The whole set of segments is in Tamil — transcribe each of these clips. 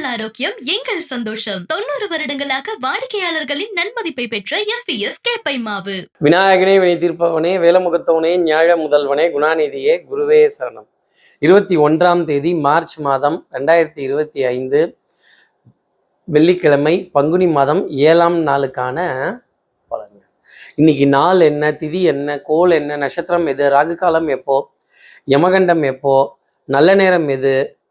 உங்கள் ஆரோக்கியம் எங்கள் சந்தோஷம். தொண்ணூறு வருடங்களாக வாடிக்கையாளர்களின் நன்மதிப்பை பெற்ற எஸ் பி எஸ் கேப்பை மாவு. விநாயகனே வினை தீர்ப்பவனே வேலமுகத்தவனே ஞாழ முதல்வனே குணாநிதியே குருவே சரணம். இருபத்தி ஒன்றாம் தேதி மார்ச் மாதம் ரெண்டாயிரத்தி இருபத்தி ஐந்து வெள்ளிக்கிழமை பங்குனி மாதம் ஏழாம் நாளுக்கான பலன்கள். இன்னைக்கு நாள் என்ன திதி என்ன கோல் என்ன நட்சத்திரம் எது ராகு காலம் எப்போ யமகண்டம் எப்போ நல்ல நேரம் எது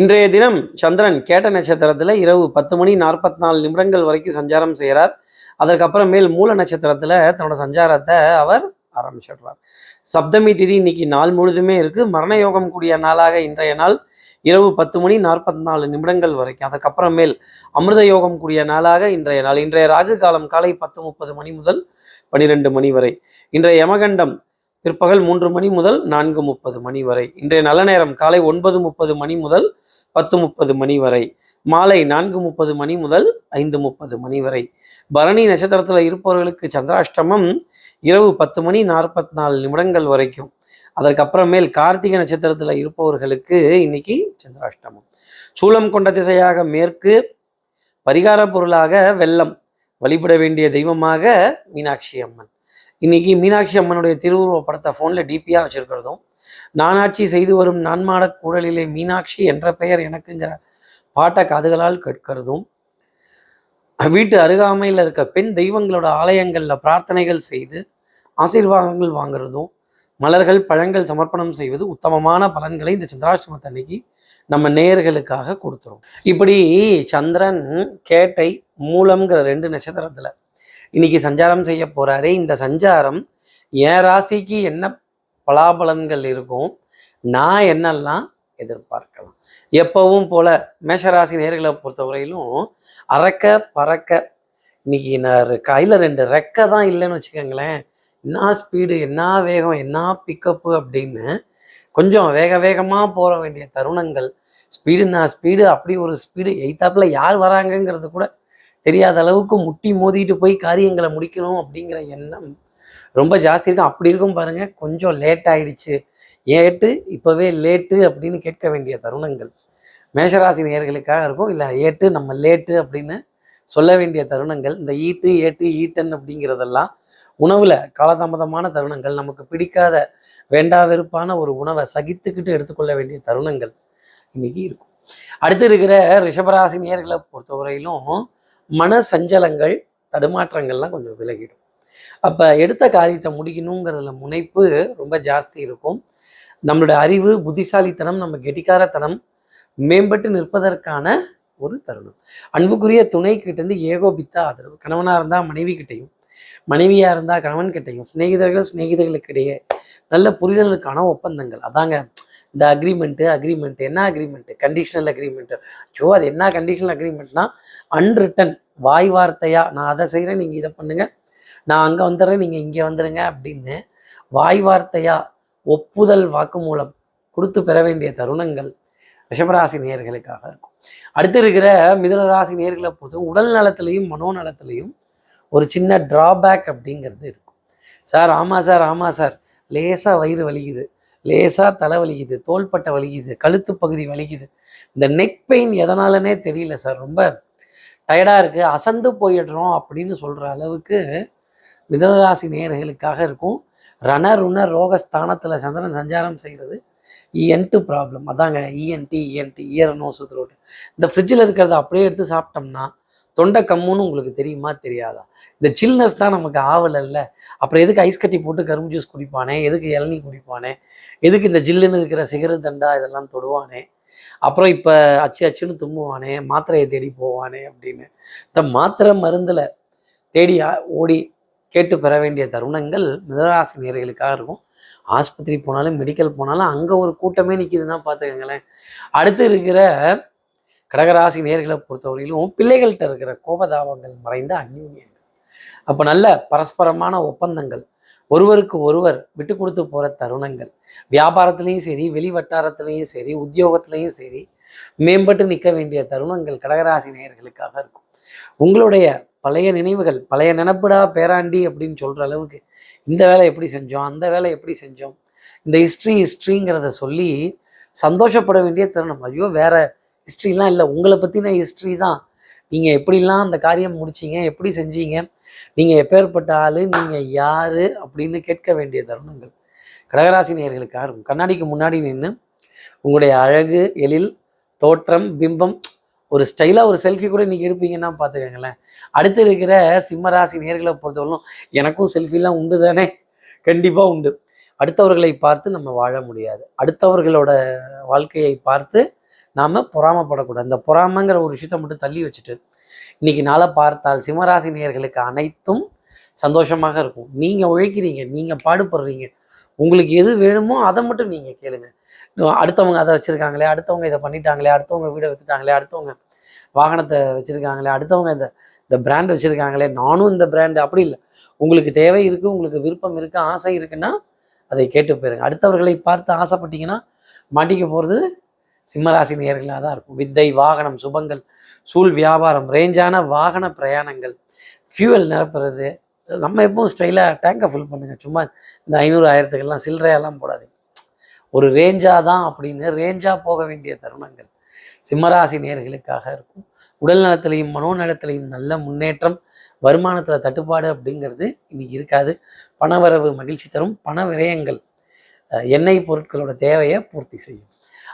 இன்றைய தினம் சந்திரன் கேட்ட நட்சத்திரத்தில் இரவு பத்து மணி நாற்பத்தி நாலு நிமிடங்கள் வரைக்கும் சஞ்சாரம் செய்கிறார். அதற்கப்புறமேல் மூல நட்சத்திரத்தில் தன்னோட சஞ்சாரத்தை அவர் ஆரம்பிச்சிடுறார். சப்தமி திதி இன்னைக்கு நாள் முழுதுமே இருக்கு. மரண யோகம் கூடிய நாளாக இன்றைய நாள் இரவு பத்து மணி நாற்பத்தி நாலு நிமிடங்கள் வரைக்கும். அதுக்கப்புறமேல் அமிர்த யோகம் கூடிய நாளாக இன்றைய நாள். இன்றைய ராகு காலம் காலை பத்து முப்பது மணி முதல் பனிரெண்டு மணி வரை. இன்றைய யமகண்டம் பிற்பகல் மூன்று மணி முதல் நான்கு முப்பது மணி வரை. இன்றைய நல்ல நேரம் காலை ஒன்பது முப்பது மணி முதல் பத்து முப்பது மணி வரை. மாலை நான்கு முப்பது மணி முதல் ஐந்து முப்பது மணி வரை. பரணி நட்சத்திரத்தில் இருப்பவர்களுக்கு சந்திராஷ்டமம் இரவு பத்து மணி நாற்பத்தி நாலு நிமிடங்கள் வரைக்கும். அதற்கப்புறமேல் கார்த்திகை நட்சத்திரத்தில் இருப்பவர்களுக்கு இன்னைக்கு சந்திராஷ்டமம். சூலம் கொண்ட திசையாக மேற்கு பரிகார பொருளாக வெள்ளம். வழிபட வேண்டிய தெய்வமாக மீனாட்சி அம்மன். இன்னைக்கு மீனாட்சி அம்மனுடைய திருவுருவ படத்தை ஃபோனில் டிபியாக வச்சிருக்கிறதும் நானாட்சி செய்து வரும் நான்மாடக் கூடலிலே மீனாட்சி என்ற பெயர் எனக்குங்கிற பாட்டை காதுகளால் கேட்கிறதும் வீட்டு அருகாமையில் இருக்க பெண் தெய்வங்களோட ஆலயங்களில் பிரார்த்தனைகள் செய்து ஆசீர்வாதங்கள் வாங்குறதும் மலர்கள் பழங்கள் சமர்ப்பணம் செய்வது உத்தமமான பலன்களை இந்த சந்திராஷ்டமத்தை அன்னைக்கு நம்ம நேயர்களுக்காக கொடுத்துரும். இப்படி சந்திரன் கேட்டை மூலம்ங்கிற ரெண்டு நட்சத்திரத்தில் இன்னைக்கு சஞ்சாரம் செய்ய போறாரே இந்த சஞ்சாரம் என் ராசிக்கு என்ன பலாபலன்கள் இருக்கும் நான் என்னெல்லாம் எதிர்பார்க்கலாம்? எப்பவும் போல மேஷராசி நேர்களை பொறுத்தவரையிலும் அறக்க பறக்க இன்னைக்கு நான் கையில் ரெண்டு ரெக்க தான் இல்லைன்னு வச்சுக்கோங்களேன். என்ன ஸ்பீடு என்ன வேகம் என்ன பிக்கப்பு அப்படின்னு கொஞ்சம் வேக வேகமாக போக வேண்டிய தருணங்கள் ஸ்பீடுனா ஸ்பீடு அப்படி ஒரு ஸ்பீடு எய்த்தாப்பில் யார் வராங்கங்கிறது கூட தெரியாத அளவுக்கு முட்டி மோதிட்டு போய் காரியங்களை முடிக்கணும் அப்படிங்கிற எண்ணம் ரொம்ப ஜாஸ்தி இருக்கும். அப்படி இருக்கும் பாருங்க. கொஞ்சம் லேட் ஆயிடுச்சு. ஏட்டு? இப்போவே லேட்டு அப்படின்னு கேட்க வேண்டிய தருணங்கள். மேஷராசி நேர்களுக்காக இருக்கும். இல்லை ஏட்டு நம்ம லேட்டு அப்படின்னு சொல்ல வேண்டிய தருணங்கள். இந்த ஈட்டு ஏட்டு ஈட்டன் அப்படிங்கிறதெல்லாம் உணவுல காலதாமதமான தருணங்கள். நமக்கு பிடிக்காத வேண்டா வெறுப்பான ஒரு உணவை சகித்துக்கிட்டு எடுத்துக்கொள்ள வேண்டிய தருணங்கள். இன்னைக்கு இருக்கும். அடுத்து இருக்கிற ரிஷபராசி நேர்களை பொறுத்தவரையிலும் மன சஞ்சலங்கள் தடுமாற்றங்கள்லாம் கொஞ்சம் விலகிடும். அப்போ எடுத்த காரியத்தை முடிக்கணுங்கிறதுல முனைப்பு ரொம்ப ஜாஸ்தி இருக்கும். நம்மளுடைய அறிவு புத்திசாலித்தனம் நம்ம கெட்டிக்காரத்தனம் மேம்பட்டு நிற்பதற்கான ஒரு தருணம். அன்புக்குரிய துணை கிட்டேருந்து ஏகோபித்த ஆதரவு. கணவனாக இருந்தால் மனைவி கிட்டையும் மனைவியாக இருந்தால் கணவன் கிட்டையும் சிநேகிதர்கள் சிநேகிதர்களுக்கிடையே நல்ல புரிதலுக்கான ஒப்பந்தங்கள். அதாங்க இந்த அக்ரிமெண்ட்டு அக்ரிமெண்ட் என்ன அக்ரிமெண்ட்டு கண்டிஷனல் அக்ரிமெண்ட்டு ஐயோ அது என்ன கண்டிஷனல் அக்ரிமெண்ட்னா அன்ரிட்டன் வாய் வார்த்தையா? நான் அதை செய்கிறேன் நீங்கள் இதை பண்ணுங்க. நான் அங்கே வந்துடுறேன் நீங்கள் இங்கே வந்துடுங்க அப்படின்னு வாய் வார்த்தையா ஒப்புதல் வாக்குமூலம் கொடுத்து பெற வேண்டிய தருணங்கள் ரிஷபராசி நேயர்களுக்காக இருக்கும். அடுத்து இருக்கிற மிதனராசி நேர்களை பொறுத்த உடல் நலத்திலையும் மனோநலத்திலையும் ஒரு சின்ன ட்ராபேக் அப்படிங்கிறது இருக்கும். சார் ஆமாம் சார் ஆமாம் சார். லேசாக வயிறு வலிக்குது. லேசாக தலை வலிக்குது தோள்பட்டை வலிக்குது கழுத்து பகுதி வலிக்குது. இந்த நெக் பெயின் எதனாலனே தெரியல சார் ரொம்ப டயர்டாக இருக்குது அசந்து போயிடுறோம் அப்படின்னு சொல்கிற அளவுக்கு மிதனராசி நேர்களுக்காக இருக்கும். ரண ருண ரோகஸ்தானத்தில் சந்திரன் சஞ்சாரம் செய்கிறது இஎன்ட்டு ப்ராப்ளம் அதாங்க ENT ENT ear nose throat இந்த ஃப்ரிட்ஜில் இருக்கிறத அப்படியே எடுத்து சாப்பிட்டோம்னா தொண்டை கம்முன்னு உங்களுக்கு தெரியுமா தெரியாதா? இந்த சில்னஸ் தான் நமக்கு ஆவலல்ல அப்புறம் எதுக்கு ஐஸ் கட்டி போட்டு கரும்பு ஜூஸ் குடிப்பானே? எதுக்கு இளநீ குடிப்பானே? எதுக்கு இந்த ஜில்லுன்னு இருக்கிற சிகரு தண்டா இதெல்லாம் தொடுவானே? அப்புறம் இப்போ அச்சு அச்சுன்னு தும்முவானே? மாத்திரையை தேடி போவானே அப்படின்னு. இந்த மாத்திரை மருந்தில் தேடி ஓடி கேட்டு பெற வேண்டிய தருணங்கள் மிதராசி நேர்களுக்காக இருக்கும். ஆஸ்பத்திரி போனாலும் மெடிக்கல் போனாலும் அங்கே ஒரு கூட்டமே நிற்கிதுன்னா பார்த்துக்கங்களேன் அடுத்து இருக்கிற கடகராசி நேர்களை பொறுத்தவரையிலும் பிள்ளைகள்கிட்ட இருக்கிற கோபதாபங்கள் மறைந்த அந்யூன்யங்கள். அப்போ நல்ல பரஸ்பரமான ஒப்பந்தங்கள். ஒருவருக்கு ஒருவர் விட்டு கொடுத்து போகிற தருணங்கள். வியாபாரத்துலேயும் சரி வெளி வட்டாரத்துலேயும் சரி உத்தியோகத்துலேயும் சரி மேம்பட்டு நிற்க வேண்டிய தருணங்கள் கடகராசி நேயர்களுக்காக இருக்கும். உங்களுடைய பழைய நினைவுகள் பழைய நினப்புடா பேராண்டி அப்படின்னு சொல்கிற அளவுக்கு இந்த வேலை எப்படி செஞ்சோம் அந்த வேலை எப்படி செஞ்சோம் இந்த ஹிஸ்ட்ரி ஹிஸ்ட்ரிங்கிறத சொல்லி சந்தோஷப்பட வேண்டிய தருணம். ஐயோ வேறு ஹிஸ்ட்ரிலாம் இல்லை. உங்களை பற்றின ஹிஸ்ட்ரி தான். நீங்கள் எப்படிலாம் அந்த காரியம் முடிச்சீங்க எப்படி செஞ்சீங்க நீங்கள் எப்பேற்பட்ட ஆள் நீங்கள் யார் அப்படின்னு கேட்க வேண்டிய தருணங்கள். கடகராசி நேர்களுக்காக இருக்கும் கண்ணாடிக்கு முன்னாடி நின்று உங்களுடைய அழகு எழில் தோற்றம் பிம்பம் ஒரு ஸ்டைலாக ஒரு செல்ஃபி கூட இன்றைக்கி எடுப்பீங்கன்னா பார்த்துக்கங்களேன். அடுத்து இருக்கிற சிம்மராசி நேர்களை பொறுத்தவரைக்கும் எனக்கும் செல்ஃபிலாம் உண்டு தானே? கண்டிப்பாக உண்டு. அடுத்தவர்களை பார்த்து நம்ம வாழ முடியாது. அடுத்தவர்களோட வாழ்க்கையை பார்த்து நாம் பொறாமப்படக்கூடாது. இந்த பொறாமைங்கிற ஒரு விஷயத்தை மட்டும் தள்ளி வச்சுட்டு இன்னைக்கு நாளை பார்த்தால் சிம்மராசி நேயர்களுக்கு அனைத்தும் சந்தோஷமாக இருக்கும். நீங்கள் உழைக்கிறீங்க நீங்கள் பாடுபடுறீங்க. உங்களுக்கு எது வேணுமோ அதை மட்டும் நீங்கள் கேளுங்க. அடுத்தவங்க அதை வச்சுருக்காங்களே அடுத்தவங்க இதை பண்ணிட்டாங்களே அடுத்தவங்க வீடை விற்றுட்டாங்களே அடுத்தவங்க வாகனத்தை வச்சுருக்காங்களே அடுத்தவங்க இந்த இந்த பிராண்ட் வச்சுருக்காங்களே நானும் இந்த பிராண்டு அப்படி இல்லை. உங்களுக்கு தேவை இருக்குது உங்களுக்கு விருப்பம் இருக்குது ஆசை இருக்குன்னா அதை கேட்டு போயிருங்க. அடுத்தவர்களை பார்த்து ஆசைப்பட்டீங்கன்னா மாட்டிக்க போகிறது சிம்மராசி நேர்களாக தான் இருக்கும். வித்தை வாகனம் சுபங்கள் சூழ் வியாபாரம் ரேஞ்சான வாகன பிரயாணங்கள் ஃபியூவல் நிரப்புறது நம்ம எப்பவும் ஸ்டைலாக டேங்கை ஃபில் பண்ணுங்கள் சும்மா இந்த ஐநூறு ஆயிரத்துக்கெல்லாம் சில்லறையெல்லாம் போடாதீங்க. ஒரு ரேஞ்சாக தான் அப்படின்னு ரேஞ்சாக போக வேண்டிய தருணங்கள் சிம்மராசி நேர்களுக்காக இருக்கும். உடல் நலத்திலையும் மனோநலத்திலையும் நல்ல முன்னேற்றம் வருமானத்தில் தட்டுப்பாடு அப்படிங்கிறது இன்னைக்கு இருக்காது. பணவரவு மகிழ்ச்சி தரும். பண விரயங்கள் எண்ணெய் பொருட்களோட தேவையை பூர்த்தி செய்யும்.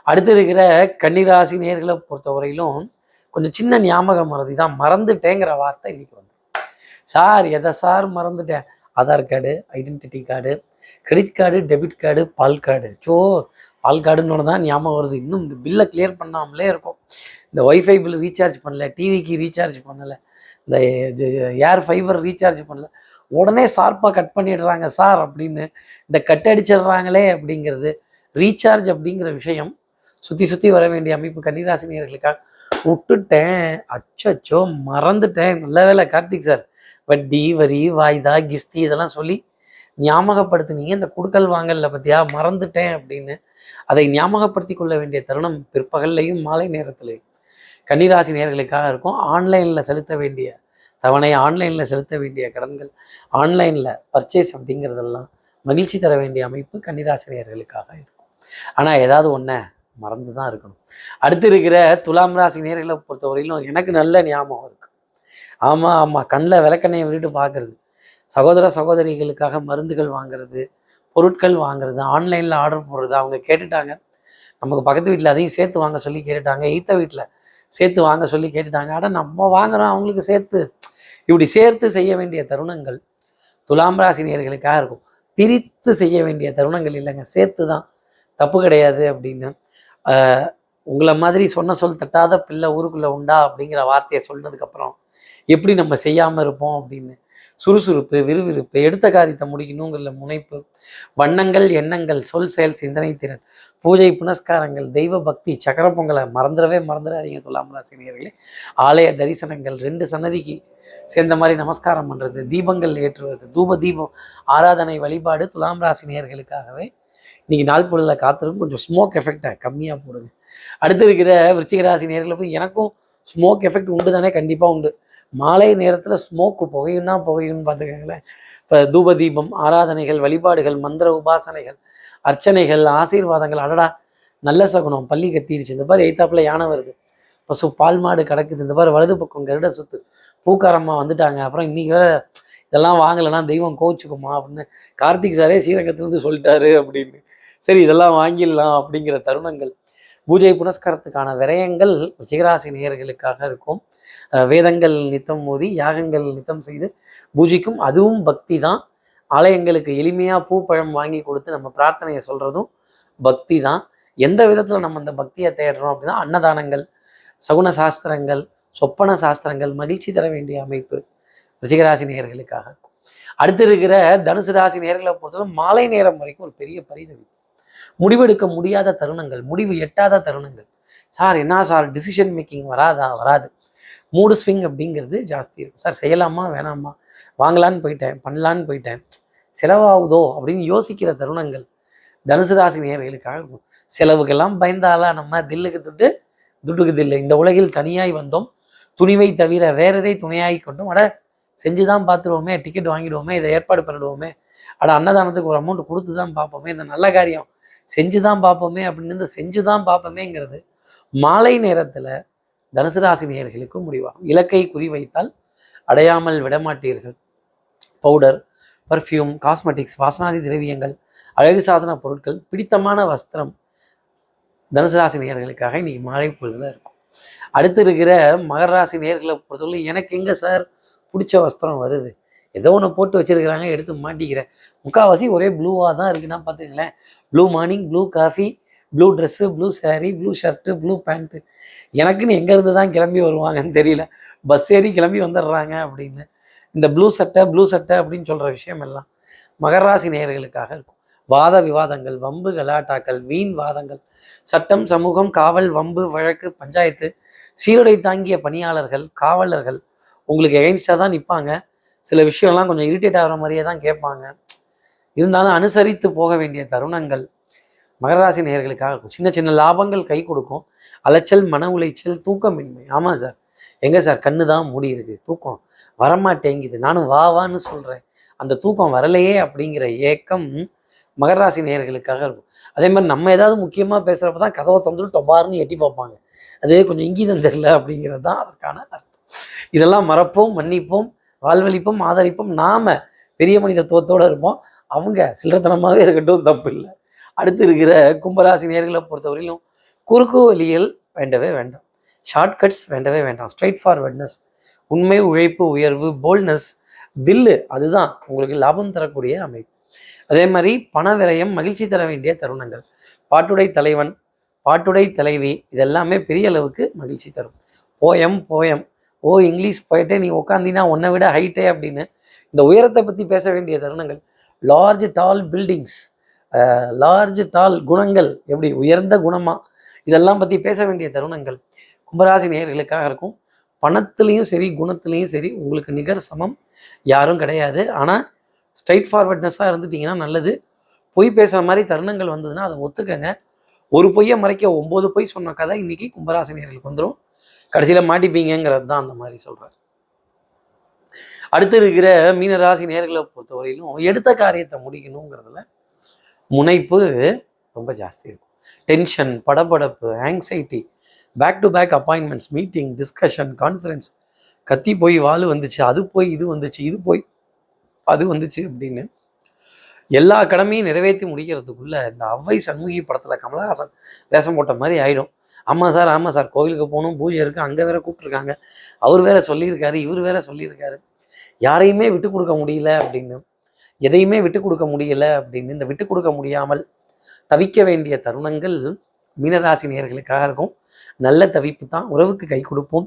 அடுத்து இருக்கிற கன்னிராசி நேர்களை பொறுத்தவரையிலும் கொஞ்சம் சின்ன ஞாபக மறதி தான் மறந்துட்டேங்கிற வார்த்தை இன்னைக்கு வந்து. சார் எதை சார் மறந்துட்டேன்? Aadhaar card identity card credit card debit card பால் கார்டு ஸோ பால் கார்டுன்னு தான் ஞாபகம் வருது. இன்னும் இந்த பில்லை கிளியர் பண்ணாமலே இருக்கும். இந்த ஒய்ஃபை பில் ரீசார்ஜ் பண்ணல டிவிக்கு ரீசார்ஜ் பண்ணலை இந்த ஏர் ஃபைபர் ரீசார்ஜ் பண்ணல. உடனே ஷார்ப்பாக கட் பண்ணிடுறாங்க சார் அப்படின்னு இந்த கட் அடிச்சிடுறாங்களே அப்படிங்கிறது ரீசார்ஜ் அப்படிங்கிற விஷயம் சுற்றி சுற்றி வர வேண்டிய அமைப்பு கன்னிராசினியர்களுக்காக விட்டுட்டேன். அச்சோ மறந்துட்டேன். நல்ல வேலை கார்த்திக் சார். வட்டி வரி வாய்தா கிஸ்தி இதெல்லாம் சொல்லி ஞாபகப்படுத்தினீங்க. இந்த குடுக்கல் வாங்கல்ல பத்தியா? மறந்துட்டேன் அப்படின்னு. அதை ஞாபகப்படுத்தி கொள்ள வேண்டிய தருணம் பிற்பகல்லையும் மாலை நேரத்திலையும். கன்னிராசி நேர்களுக்காக இருக்கும். ஆன்லைனில் செலுத்த வேண்டிய தவணை ஆன்லைனில் செலுத்த வேண்டிய கடன்கள் ஆன்லைனில் பர்ச்சேஸ் அப்படிங்கிறதெல்லாம் மகிழ்ச்சி தர வேண்டிய அமைப்பு கன்னிராசி நேர்களுக்காக இருக்கும். ஆனால் ஏதாவது ஒன்று மறந்து தான் இருக்கணும். அடுத்து இருக்கிற துலாம் ராசி நேர்களை பொறுத்தவரையிலும் எனக்கு நல்ல ஞாபகம் இருக்கு. ஆமாம் ஆமாம் கண்ணில் விளக்கெண்ணையை விட்டுட்டு பார்க்குறது சகோதர சகோதரிகளுக்காக மருந்துகள் வாங்குறது பொருட்கள் வாங்குறது ஆன்லைனில் ஆர்டர் போடுறது அவங்க கேட்டுட்டாங்க. நமக்கு பக்கத்து வீட்டில் அதையும் சேர்த்து வாங்க சொல்லி கேட்டுட்டாங்க. ஈத்த வீட்டில் சேர்த்து வாங்க சொல்லி கேட்டுட்டாங்க. ஆனால் நம்ம வாங்குறோம் அவங்களுக்கு சேர்த்து. இப்படி சேர்த்து செய்ய வேண்டிய தருணங்கள் துலாம் ராசி நேயர்களுக்காக இருக்கும். பிரித்து செய்ய வேண்டிய தருணங்கள் இல்லைங்க. சேர்த்து தான் தப்பு கிடையாது அப்படின்னு உங்களை மாதிரி சொன்ன சொல் தட்டாத பிள்ளை ஊருக்குள்ளே உண்டா அப்படிங்கிற வார்த்தையை சொன்னதுக்கப்புறம் எப்படி நம்ம செய்யாமல் இருப்போம் அப்படின்னு? சுறுசுறுப்பு விறுவிறுப்பு எடுத்த காரியத்தை முடிக்கணுங்கிற முனைப்பு வண்ணங்கள் எண்ணங்கள் சொல் செயல் சிந்தனை திறன் பூஜை புனஸ்காரங்கள் தெய்வ பக்தி சக்கர பொங்கலை மறந்துடவே மறந்துடாதீங்க துலாம் ராசினியர்களே. ஆலய தரிசனங்கள் ரெண்டு சன்னதிக்கு சேர்ந்த மாதிரி நமஸ்காரம் பண்ணுறது தீபங்கள் ஏற்றுவது தூப தீபம் ஆராதனை வழிபாடு துலாம் ராசினியர்களுக்காகவே இன்றைக்கி இன்னைக்கு நாள் பொழுதில் காத்திருக்கும் கொஞ்சம் ஸ்மோக் எஃபெக்டை கம்மியாக போடுங்க. அடுத்து இருக்கிற விருச்சிகராசி நேரில் போய் எனக்கும் ஸ்மோக் எஃபெக்ட் உண்டு தானே கண்டிப்பாக உண்டு. மாலை நேரத்தில் ஸ்மோக்கு புகையும்னா புகையும்னு பார்த்துக்கோங்களேன். இப்போ தூபதீபம் ஆராதனைகள் வழிபாடுகள் மந்திர உபாசனைகள் அர்ச்சனைகள் ஆசீர்வாதங்கள் அடடா நல்ல சகுனம் பள்ளி கத்திடுச்சு இந்த மாதிரி எய்த்தாப்பில் யானை வருது. பசு பால் மாடு கிடக்குது. இந்த மாதிரி வலது பக்கம் கருட சுத்து. பூக்காரம்மா வந்துட்டாங்க. அப்புறம் இன்னைக்கு வேற இதெல்லாம் வாங்கலைன்னா தெய்வம் கோவிச்சுக்குமா அப்படின்னு கார்த்திக் சாரே ஸ்ரீரங்கத்துலேருந்து சொல்லிட்டாரு அப்படின்னு. சரி இதெல்லாம் வாங்கிடலாம் அப்படிங்கிற தருணங்கள். பூஜை புனஸ்காரத்துக்கான விரயங்கள் சிகராசி நேயர்களுக்காக இருக்கும். வேதங்கள் நித்தம் மோதி யாகங்கள் நித்தம் செய்து பூஜைக்கும் அதுவும் பக்தி தான். ஆலயங்களுக்கு எளிமையாக பூ பழம் வாங்கி கொடுத்து நம்ம பிரார்த்தனையை சொல்கிறதும் பக்தி தான். எந்த விதத்தில் நம்ம அந்த பக்தியை தேடுறோம் அப்படின்னா அன்னதானங்கள் சகுன சாஸ்திரங்கள் சொப்பன சாஸ்திரங்கள் மகிழ்ச்சி தர வேண்டிய அமைப்பு ரிஷிகராசி நேயர்களுக்காக அடுத்து இருக்கிற தனுசு ராசி நேர்களை பொறுத்தவரை மாலை நேரம் வரைக்கும் ஒரு பெரிய பரிதவி. முடிவெடுக்க முடியாத தருணங்கள் முடிவு எட்டாத தருணங்கள். சார் என்ன சார் டிசிஷன் மேக்கிங் வராதா? வராது. மூடு ஸ்விங் அப்படிங்கிறது ஜாஸ்தி இருக்கும். சார் செய்யலாமா? வேணாமா? வாங்கலான்னு போயிட்டேன் பண்ணலான்னு போயிட்டேன். செலவாகுதோ? அப்படின்னு யோசிக்கிற தருணங்கள். தனுசு ராசி நேர்களுக்காக இருக்கும் செலவுக்கெல்லாம் பயந்தாலா நம்ம தில்லுக்கு துட்டு துட்டுக்கு தில்லு. இந்த உலகில் தனியாய் வந்தோம். துணிவை தவிர வேற எதை துணையாகி கொண்டும். அட செஞ்சு தான் பார்த்துருவோமே டிக்கெட் வாங்கிடுவோமே இதை ஏற்பாடு பண்ணிடுவோமே. அட அன்னதானத்துக்கு ஒரு அமௌண்ட் கொடுத்து தான் பார்ப்போமே. இந்த நல்ல காரியம். செஞ்சு தான் பார்ப்போமே அப்படின்னு இந்த செஞ்சு தான் பார்ப்போமேங்கிறது மாலை நேரத்தில் தனுசு ராசி நேயர்களுக்கு முடிவாகும். இலக்கை குறிவைத்தால் அடையாமல் விடமாட்டீர்கள். பவுடர் பர்ஃப்யூம் காஸ்மெட்டிக்ஸ் வாசனாதி திரவியங்கள் அழகு சாதன பொருட்கள் பிடித்தமான வஸ்திரம் தனுசு ராசி நேர்களுக்காக இன்னைக்கு மாலை பொழுதுல இருக்கும். அடுத்து இருக்கிற மகர ராசி நேயர்களை பொறுத்தவரை எனக்கு எங்கே சார் பிடிச்ச வஸ்திரம் வருது? ஏதோ ஒன்று போட்டு வச்சிருக்கிறாங்க எடுத்து மாட்டிக்கிறேன். முக்கால்வாசி ஒரே ப்ளூவாக தான் இருக்குன்னா பார்த்துங்களேன். Blue morning blue coffee blue dress blue sari blue shirt blue pant எனக்குன்னு எங்கேருந்து தான் கிளம்பி வருவாங்கன்னு தெரியல. பஸ் ஏறி கிளம்பி வந்துடுறாங்க அப்படின்னு. இந்த ப்ளூ சட்டை ப்ளூ சட்டை அப்படின்னு சொல்கிற விஷயம் எல்லாம் மகராசி நேயர்களுக்காக இருக்கும். வாத விவாதங்கள் வம்பு கலாட்டாக்கள் வீண் வாதங்கள் சட்டம் சமூகம் காவல் வம்பு வழக்கு பஞ்சாயத்து சீருடை தாங்கிய பணியாளர்கள் காவலர்கள் உங்களுக்கு எகைன்ஸ்டாக தான் நிற்பாங்க சில விஷயம்லாம் கொஞ்சம் இரிட்டேட் ஆகிற மாதிரியே தான் கேட்பாங்க. இருந்தாலும் அனுசரித்து போக வேண்டிய தருணங்கள். மகராசி நேயர்களுக்காக இருக்கும் சின்ன சின்ன லாபங்கள் கை கொடுக்கும். அலைச்சல் மன உளைச்சல் தூக்கமின்மை. ஆமாம் சார். எங்கே சார்? கண்ணு தான் மூடி இருக்கு. தூக்கம் வரமாட்டேங்குது. நானும் வா வான்னு சொல்கிறேன் அந்த தூக்கம் வரலையே அப்படிங்கிற ஏக்கம் மகராசி நேயர்களுக்காக இருக்கும். அதே மாதிரி நம்ம ஏதாவது முக்கியமாக பேசுகிறப்ப தான் கதவை தந்துட்டு டொபார்னு எட்டி பார்ப்பாங்க. அது கொஞ்சம் இங்கீதம் தெரில அப்படிங்கிறது தான் அதற்கான அர்த்தம். இதெல்லாம் மறப்போம் மன்னிப்போம். வாழ்வழிப்போம் ஆதரிப்பும் நாம பெரிய மனிதத்துவத்தோடு இருப்போம். அவங்க சில்லறத்தனமாகவே இருக்கட்டும் தப்பு இல்லை. அடுத்து இருக்கிற கும்பராசி நேர்களை பொறுத்தவரையிலும் குறுக்கு வழிகள் வேண்டவே வேண்டாம். ஷார்ட்கட்ஸ் வேண்டவே வேண்டாம். ஸ்ட்ரைட் ஃபார்வர்ட்னஸ் உண்மை உழைப்பு உயர்வு போல்ட்னஸ் தில்லு அதுதான் உங்களுக்கு லாபம் தரக்கூடிய அமைப்பு. அதே மாதிரி பண விரயம் மகிழ்ச்சி தர வேண்டிய தருணங்கள். பாட்டுடை தலைவன் பாட்டுடை தலைவி இதெல்லாமே பெரிய அளவுக்கு மகிழ்ச்சி தரும். போயம் போயம் ஓ இங்கிலீஷ் போயிட்டே நீ உட்காந்தினா உன்னை விட ஹைட்டே அப்படின்னு. இந்த உயரத்தை பற்றி பேச வேண்டிய தருணங்கள். Large tall buildings large tall குணங்கள். எப்படி? உயர்ந்த குணமாக இதெல்லாம் பற்றி பேச வேண்டிய தருணங்கள். கும்பராசி நேயர்களுக்காக இருக்கும். பணத்துலேயும் சரி குணத்துலேயும் சரி உங்களுக்கு நிகர் சமம் யாரும் கிடையாது. ஆனால் ஸ்ட்ரைட் ஃபார்வர்ட்னஸாக இருந்துட்டிங்கன்னா நல்லது. பொய் பேசுகிற மாதிரி தருணங்கள் வந்ததுன்னா அதை ஒத்துக்கங்க. ஒரு பொய்யை மறைக்க ஒம்பது பொய் சொன்ன கதை இன்றைக்கி கும்பராசினியர்களுக்கு வந்துடும் கடைசியில் மாட்டிப்பீங்கிறது தான் அந்த மாதிரி சொல்கிறார் அடுத்து இருக்கிற மீனராசி நேர்களை பொறுத்தவரையிலும் எடுத்த காரியத்தை முடிக்கணுங்கிறதுல முனைப்பு ரொம்ப ஜாஸ்தி இருக்கும். டென்ஷன் படபடப்பு anxiety back to back appointments meeting discussion conference கத்தி போய் வாள் வந்துச்சு அது போய் இது வந்துச்சு இது போய் அது வந்துச்சு அப்படின்னு எல்லா கடமையும் நிறைவேற்றி முடிக்கிறதுக்குள்ள இந்த அவ்வை சண்முகி படத்தில் கமலஹாசன் வேஷம் போட்ட மாதிரி ஆயிடும். ஆமாம் சார் ஆமாம் சார் கோவிலுக்கு போகணும் பூஜை இருக்குது அங்கே வேற கூப்பிட்ருக்காங்க அவர் வேற சொல்லியிருக்காரு இவர் வேற சொல்லியிருக்காரு. யாரையுமே விட்டு கொடுக்க முடியல அப்படின்னு எதையுமே விட்டு கொடுக்க முடியல அப்படின்னு இந்த விட்டு கொடுக்க முடியாமல் தவிக்க வேண்டிய தருணங்கள் மீனராசி நேர்களுக்காக இருக்கும். நல்ல தவிப்பு தான் உறவுக்கு கை கொடுப்போம்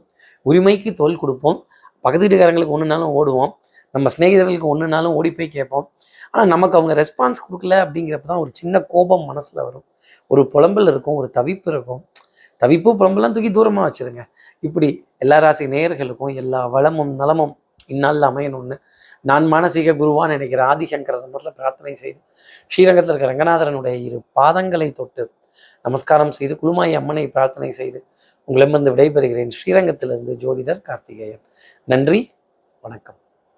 உரிமைக்கு தோல் கொடுப்போம். பக்கத்து வீட்டுக்காரங்களுக்கு ஒன்றுனாலும் ஓடுவோம். நம்ம சிநேகிதர்களுக்கு ஒன்றுனாலும் ஓடி போய் கேட்போம். ஆனால் நமக்கு அவங்க ரெஸ்பான்ஸ் கொடுக்கல அப்படிங்கிறப்ப தான் ஒரு சின்ன கோபம் மனசில் வரும். ஒரு புலம்பல் இருக்கும் ஒரு தவிப்பு இருக்கும். தவிப்பு புலம்பெல்லாம் தூக்கி தூரமாக வச்சுருங்க. இப்படி எல்லா ராசி நேயர்களுக்கும் எல்லா வளமும் நலமும் இந்நாளில் அமையணும்னு நான் மானசீக குருவான்னு நினைக்கிற ஆதிசங்கர நம்பரில் பிரார்த்தனை செய்து ஸ்ரீரங்கத்தில் இருக்கிற ரங்கநாதரனுடைய இரு பாதங்களை தொட்டு நமஸ்காரம் செய்து குழுமாய் அம்மனை பிரார்த்தனை செய்து உங்களிடமிருந்து விடைபெறுகிறேன் ஸ்ரீரங்கத்திலிருந்து ஜோதிடர் கார்த்திகேயன். நன்றி வணக்கம்.